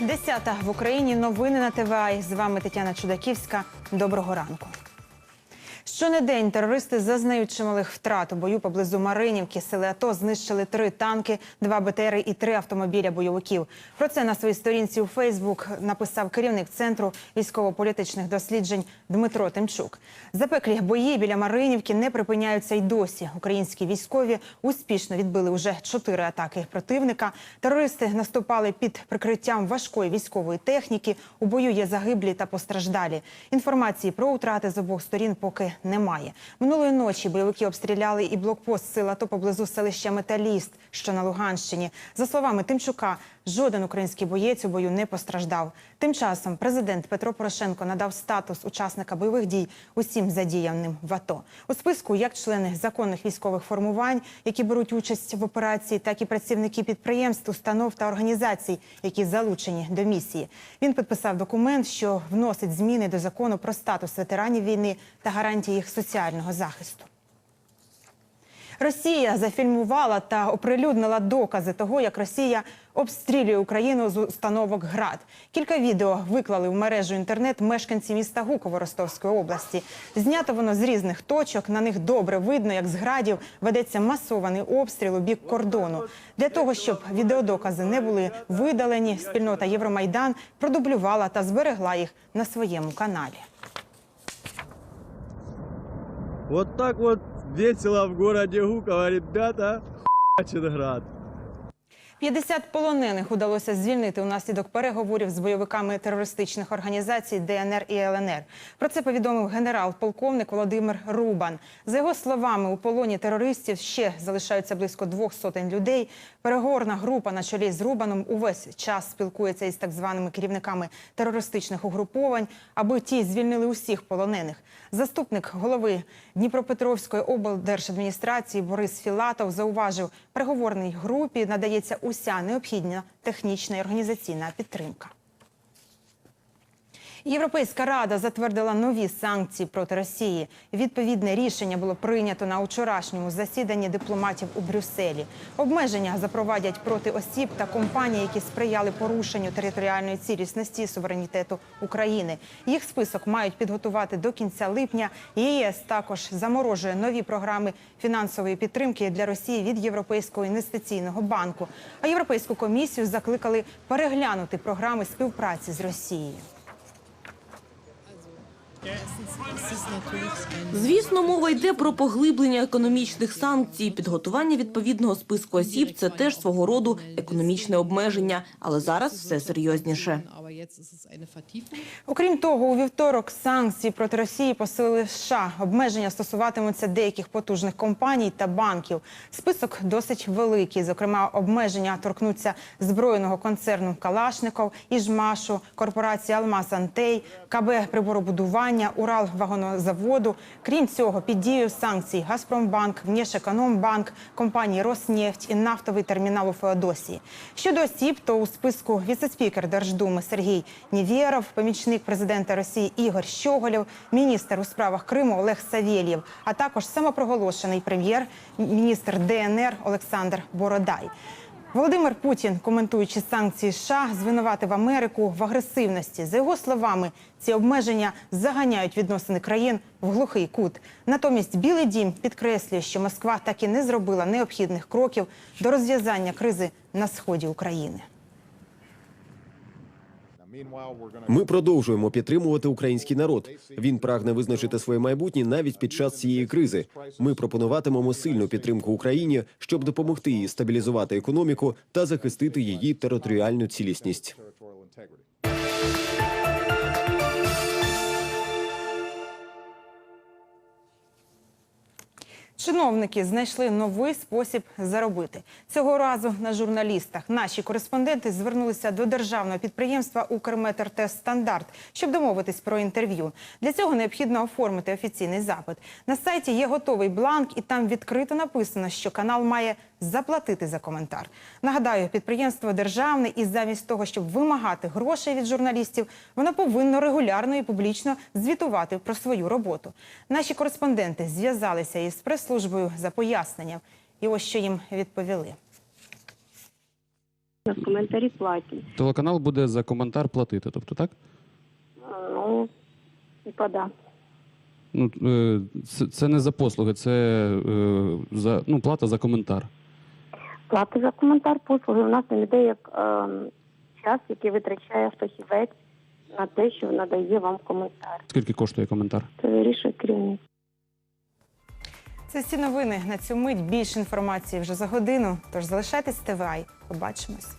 Дев'ята в Україні. Новини на ТВА. З вами Тетяна Чудаківська. Доброго ранку. Щонедень терористи зазнають чималих втрат у бою поблизу Маринівки. Сили АТО знищили три танки, два БТРи і три автомобіля бойовиків. Про це на своїй сторінці у Фейсбук написав керівник центру військово-політичних досліджень Дмитро Тимчук. Запеклі бої біля Маринівки не припиняються й досі. Українські військові успішно відбили уже чотири атаки противника. Терористи наступали під прикриттям важкої військової техніки. У бою є загиблі та постраждалі. Інформації про втрати з обох сторін поки немає. Минулої ночі бойовики обстріляли і блокпост сил АТО поблизу селища Металіст, що на Луганщині. За словами Тимчука, жоден український боєць у бою не постраждав. Тим часом президент Петро Порошенко надав статус учасника бойових дій усім задіяним в АТО. У списку як члени законних військових формувань, які беруть участь в операції, так і працівники підприємств, установ та організацій, які залучені до місії. Він підписав документ, що вносить зміни до закону про статус ветеранів війни та гарантії їх соціального захисту. Росія зафільмувала та оприлюднила докази того, як Росія обстрілює Україну з установок ГРАД. Кілька відео виклали в мережу інтернет мешканці міста Гуково Ростовської області. Знято воно з різних точок. На них добре видно, як з градів ведеться масований обстріл у бік кордону. Для того щоб відеодокази не були видалені, спільнота Євромайдан продублювала та зберегла їх на своєму каналі. Вот так вот весело в городе Гуково, ребята. Хуячит град. 50 полонених удалося звільнити унаслідок переговорів з бойовиками терористичних організацій ДНР і ЛНР. Про це повідомив генерал-полковник Володимир Рубан. За його словами, у полоні терористів ще залишаються близько двох сотень людей. Переговорна група на чолі з Рубаном увесь час спілкується із так званими керівниками терористичних угруповань, аби ті звільнили усіх полонених. Заступник голови Дніпропетровської облдержадміністрації Борис Філатов зауважив, переговорній групі надається уся необхідна технічна і організаційна підтримка. Європейська рада затвердила нові санкції проти Росії. Відповідне рішення було прийнято на вчорашньому засіданні дипломатів у Брюсселі. Обмеження запровадять проти осіб та компаній, які сприяли порушенню територіальної цілісності і суверенітету України. Їх список мають підготувати до кінця липня. ЄС також заморожує нові програми фінансової підтримки для Росії від Європейського інвестиційного банку. А європейську комісію закликали переглянути програми співпраці з Росією. Звісно, мова йде про поглиблення економічних санкцій. Підготування відповідного списку осіб це теж свого роду економічне обмеження, але зараз все серйозніше. Окрім того, у вівторок санкції проти Росії посилили США. Обмеження стосуватимуться деяких потужних компаній та банків. Список досить великий. Зокрема, обмеження торкнуться збройного концерну Калашников, Іжмашу, корпорації Алмаз Антей, КБ приборобудування, Уралвагонозаводу. Крім цього, під дією санкцій Газпромбанк, Внешекономбанк, компанії Роснефть і нафтовий термінал у Феодосії. Щодо осіб, то у списку віцеспікер Держдуми Сергій Нівєров, помічник президента Росії Ігор Щоголєв, міністр у справах Криму Олег Савєлєв, а також самопроголошений прем'єр-міністр ДНР Олександр Бородай. Володимир Путін, коментуючи санкції США, звинуватив Америку в агресивності. За його словами, ці обмеження заганяють відносини країн в глухий кут. Натомість Білий Дім підкреслює, що Москва так і не зробила необхідних кроків до розв'язання кризи на сході України. Ми продовжуємо підтримувати український народ. Він прагне визначити своє майбутнє навіть під час цієї кризи. Ми пропонуватимемо сильну підтримку Україні, щоб допомогти їй стабілізувати економіку та захистити її територіальну цілісність. Чиновники знайшли новий спосіб заробити цього разу на журналістах. Наші кореспонденти звернулися до державного підприємства «Укрметртестстандарт», щоб домовитись про інтерв'ю. Для цього необхідно оформити офіційний запит. На сайті є готовий бланк, і там відкрито написано, що канал має заплатити за коментар. Нагадаю, підприємство державне, і замість того, щоб вимагати грошей від журналістів, воно повинно регулярно і публічно звітувати про свою роботу. Наші кореспонденти зв'язалися із прес-службою за поясненням, і ось що їм відповіли. нас коментарі платні. Телеканал буде за коментар платити, тобто так? Ну, типа да. Ну, е, це, це не за послуги, це е, за, ну, плата за коментар. Плата за коментар послуги у нас не йде як е, час, який витрачає фахівець на те, що надає вам коментар. Скільки коштує коментар? Це вирішує керівник. Це всі новини на цю мить. Більше інформації вже за годину. Тож залишайтесь ТВА. Побачимось.